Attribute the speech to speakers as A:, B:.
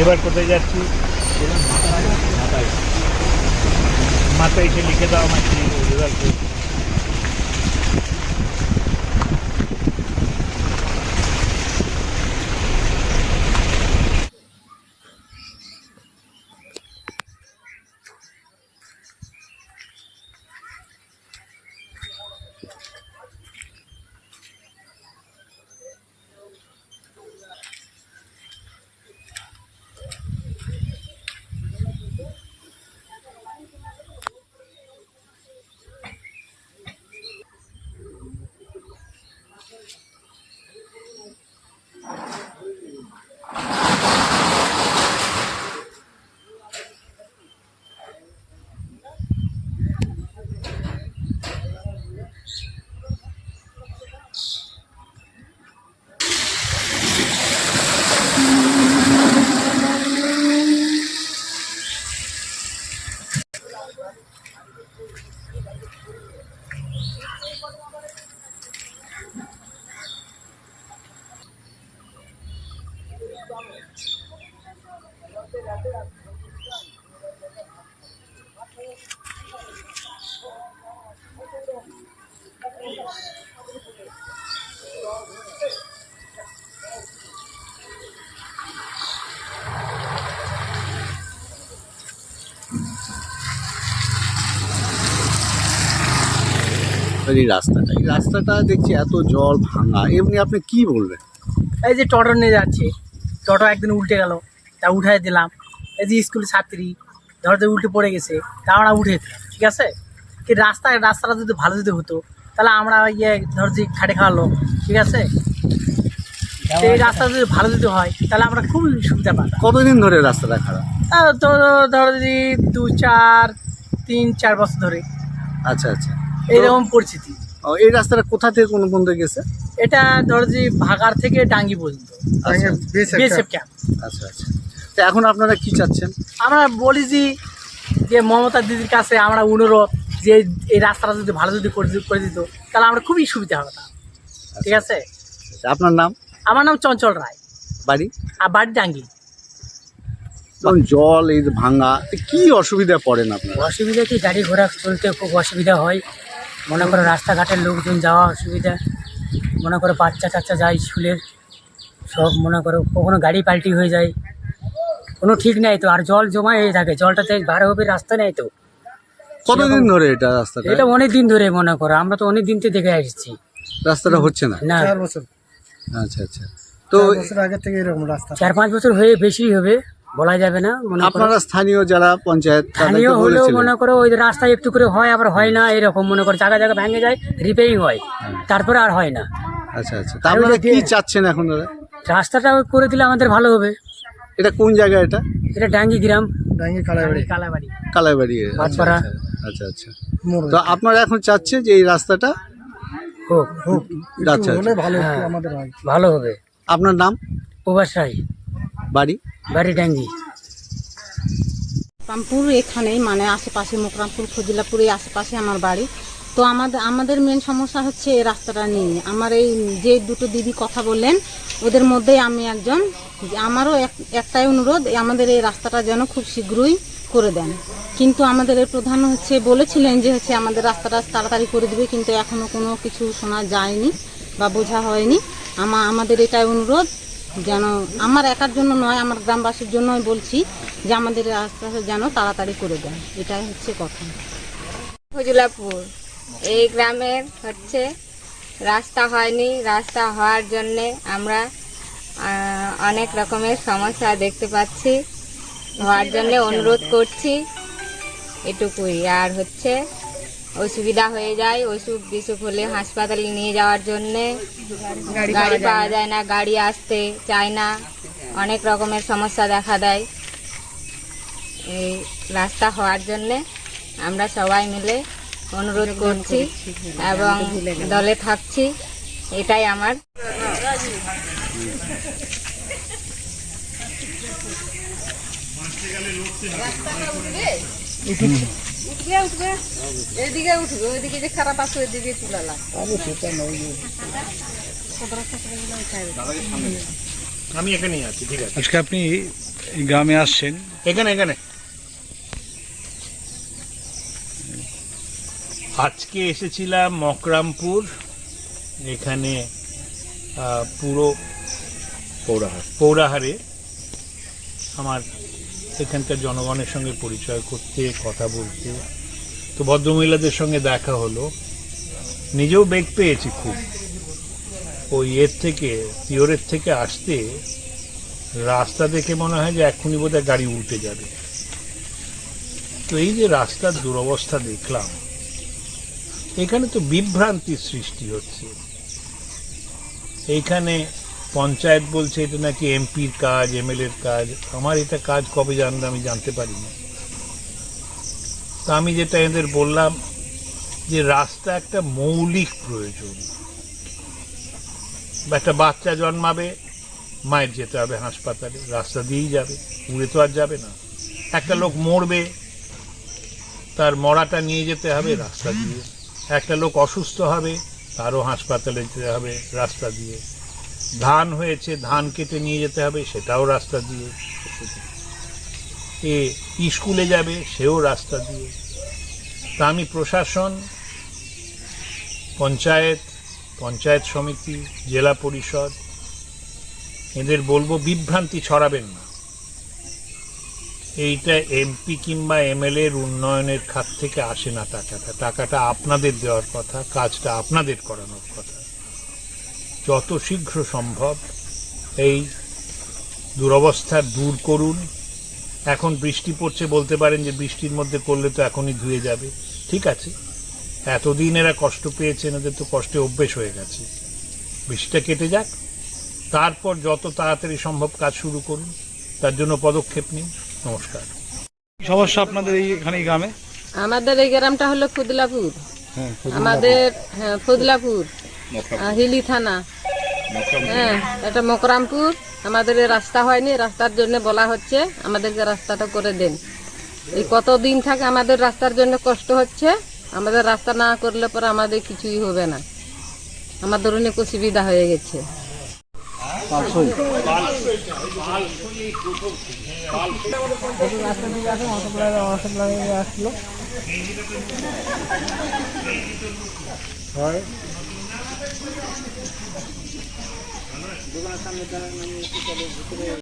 A: এবার কোথায় যাচ্ছি? মাথায়। এসে লিখে দাও আমার কি রেজাল্ট
B: এই রাস্তাটা। এই রাস্তাটা দেখছি এত জল ভাঙা এমনি আপনি কি বলবেন?
C: এই যে টোটো নিয়ে যাচ্ছে টোটো একদিন উল্টে গেল তা উঠাই দিলাম। এই যে স্কুল ছাত্রী ধর যে উল্টে পড়ে গেছে তা আমরা উঠে ঠিক আছে? কি রাস্তা রাস্তাটা যদি ভালো যদি হতো তাহলে আমরা ইয়ে ধর যে খাটে খাওয়ালো ঠিক আছে? এই রাস্তা যদি ভালো যদি হয় তাহলে আমরা খুব সুবিধা পাতাম।
B: কতদিন ধরে রাস্তাটা খারাপ?
C: ধর যদি দু চার তিন চার বছর ধরে।
B: আচ্ছা আচ্ছা।
C: এইরকম পরিস্থিতি।
B: ও, এই রাস্তাটা কোথা থেকে কোন পর্যন্ত গেছে?
C: এটা ধর যে ভাগার থেকে ডাঙ্গি পর্যন্ত।
B: আচ্ছা।
C: বিএসএফ ক্যাম্প
B: আচ্ছা আচ্ছা। তো এখন আপনারা কি চাচ্ছেন?
C: আমরা বলি যে যে মমতা দিদির কাছে আমরা অনুরোধ যে এই রাস্তাটা যদি ভালো যদি করে দি- করে দিত তাহলে আমরা খুবই সুবিধা হতাম ঠিক আছে?
B: আচ্ছা, আপনার নাম?
C: আমার নাম চঞ্চল রায়।
B: বাড়ি?
C: আর বাড়ি ডাঙ্গি।
B: যেমন জল এই যে ভাঙা কি অসুবিধা পড়েন আপনারা?
D: অসুবিধা কি গাড়ি ঘোড়া চলতে খুব অসুবিধা হয়। মনে করো রাস্তাঘাটের লোকজন যাওয়া অসুবিধা মনে করো বাচ্চা টাচ্চা যায় স্কুলের সব মনে করো কখনো গাড়ি পাল্টি হয়ে যায় কোনো ঠিক নেই তো আর জল জমা হয়ে থাকে জলটাতে বার হবে রাস্তা নেই তো।
B: কতদিন ধরে এটা রাস্তাটা?
D: এটা অনেক দিন ধরে মনে করো আমরা তো অনেক দিন থেকে দেখে আসছি।
B: রাস্তাটা হচ্ছে না?
D: না।
B: আচ্ছা আচ্ছা। তো আগে থেকে এরকম রাস্তা।
D: চার পাঁচ বছর হয়ে বেশি হবে। বলা যাবে না মনে
B: আপনারা স্থানীয় যারা পঞ্চায়েত
D: স্থানীয় হলেও মনে করো ওই রাস্তায় একটু করে হয় আবার হয় না এরকম মনে করো জায়গা জায়গা ভেঙে যায় রিপেয়ারিং হয় তারপরে আর হয় না।
B: আচ্ছা আচ্ছা। তা আপনারা কি চাচ্ছেন এখন দাদা?
D: রাস্তাটা করে দিলে আমাদের ভালো হবে।
B: এটা কোন জায়গা এটা?
D: এটা ডাঙ্গি গ্রাম।
C: কালাবাড়ি
B: কালাইবাড়ি। আচ্ছা
D: ভাটপাড়া।
B: আচ্ছা আচ্ছা। তো আপনারা এখন চাচ্ছে যে এই রাস্তাটা
D: হোক। হোক
B: আচ্ছা আচ্ছা।
D: হ্যাঁ, ভালো হবে।
B: আপনার নাম?
D: প্রবাস রায়।
B: বাড়ি?
D: বাড়ি ডাঙ্গি।
E: মোকরামপুর এখানেই মানে আশেপাশে মোকরামপুর, ফজিলাপুর এই আশেপাশে আমার বাড়ি। তো আমাদের আমাদের মেন সমস্যা হচ্ছে এই রাস্তাটা নিয়ে। আমার এই যে দুটো দিদি কথা বললেন, ওদের মধ্যেই আমি একজন। আমারও এক- একটাই অনুরোধ, আমাদের এই রাস্তাটা যেন খুব শীঘ্রই করে দেন। কিন্তু আমাদের এই প্রধান হচ্ছে, বলেছিলেন যে হচ্ছে আমাদের রাস্তাটা তাড়াতাড়ি করে দিবে, কিন্তু এখনও কোনো কিছু শোনা যায়নি বা বোঝা হয়নি। আমা, আমাদের এটাই অনুরোধ। যেন আমার একার জন্য নয়, আমার গ্রামবাসীর জন্যই বলছি যে আমাদের রাস্তাটা যেন তাড়াতাড়ি করে দেন। এটাই হচ্ছে কথা।
F: ফজলাপুর, এই গ্রামের হচ্ছে রাস্তা হয়নি। রাস্তা হওয়ার জন্যে আমরা অনেক রকমের সমস্যা দেখতে পাচ্ছি। হওয়ার জন্য অনুরোধ করছি। এটুকুই। আর হচ্ছে অসুবিধা হয়ে যায় অসুখ বিসুখ হলে হাসপাতালে নিয়ে যাওয়ার জন্যে গাড়ি পাওয়া যায় না। গাড়ি আসতে চায় না অনেক রকমের সমস্যা দেখা দেয়। এই রাস্তা হওয়ার জন্যে আমরা সবাই মিলে অনুরোধ করছি এবং দলে থাকছি এটাই আমার
E: এদিকে উঠবে ওইদিকে যে খারাপ আছে ওইদিকে তুলালা
A: আমি এখানেই আছি ঠিক আছে।
G: আজকে আপনি
A: এই গ্রামে আসছেন। এখানে এখানে। আজকে এসেছিলাম মকরামপুর এখানে আহ, পুরো পৌরাহার পৌরাহারে আমার এখানকার জনগণের সঙ্গে পরিচয় করতে, কথা বলতে। তো ভদ্রমহিলাদের সঙ্গে দেখা হলো। নিজেও বেগ পেয়েছি খুব। ওই এর থেকে, পিওরের থেকে আসতে রাস্তা দেখে মনে হয় যে এক্ষুনি বোধহয় গাড়ি উল্টে যাবে। তো এই যে রাস্তার দুরবস্থা দেখলাম, এখানে তো বিভ্রান্তির সৃষ্টি হচ্ছে। এইখানে পঞ্চায়েত বলছে এটা নাকি এমপির কাজ, এমএলএর কাজ। আমার এটা কাজ কবে জানলে আমি জানতে পারি না তা আমি যেটা এদের বললাম যে রাস্তা একটা মৌলিক প্রয়োজন। একটা বাচ্চা জন্মাবে, মায়ের যেতে হবে হাসপাতালে, রাস্তা দিয়েই যাবে উড়ে তো আর যাবে না। একটা লোক মরবে, তার মরাটা নিয়ে যেতে হবে, রাস্তা দিয়ে। একটা লোক অসুস্থ হবে, তারও হাসপাতালে যেতে হবে, রাস্তা দিয়ে। ধান হয়েছে, ধান কেটে নিয়ে যেতে হবে, সেটাও রাস্তা দিয়ে। এ স্কুলে যাবে, সেও রাস্তা দিয়ে। তা আমি প্রশাসন, পঞ্চায়েত পঞ্চায়েত সমিতি, জেলা পরিষদ, এদের বলব বিভ্রান্তি ছড়াবেন না। এইটা এমপি কিংবা এমএলএ এর উন্নয়নের খাত থেকে আসে না টাকাটা। টাকাটা আপনাদের দেওয়ার কথা, কাজটা আপনাদের করানোর কথা। যত শীঘ্র সম্ভব এই দুরবস্থা দূর করুন। এখন বৃষ্টি পড়ছে বলতে পারেন যে বৃষ্টির মধ্যে করলে তো এখনই ধুয়ে যাবে। ঠিক আছে? এতদিন এরা কষ্ট পেয়েছেন এদের তো কষ্টে অভ্যেস হয়ে গেছে। বৃষ্টিটা কেটে যাক তারপর যত তাড়াতাড়ি সম্ভব কাজ শুরু করুন। তার জন্য পদক্ষেপ নিন। নমস্কার।
G: সমস্যা আপনাদের এই এখানে গ্রামে?
H: আমাদের এই গ্রামটা হলো ফুদলাপুর আমাদের হ্যাঁ ফুদলাপুর আহ, হিলি থানা। হ্যাঁ এটা মকরামপুর। আমাদের রাস্তা হয়নি রাস্তার জন্য বলা হচ্ছে। আমাদেরকে রাস্তাটা করে দেন। এই কতদিন থাকে আমাদের রাস্তার জন্য কষ্ট হচ্ছে আমাদের রাস্তা না করলে পরে আমাদের কিছুই হবে না। আমাদের অনেক অসুবিধা হয়ে গেছে। Bukan sama dengan kita berdua.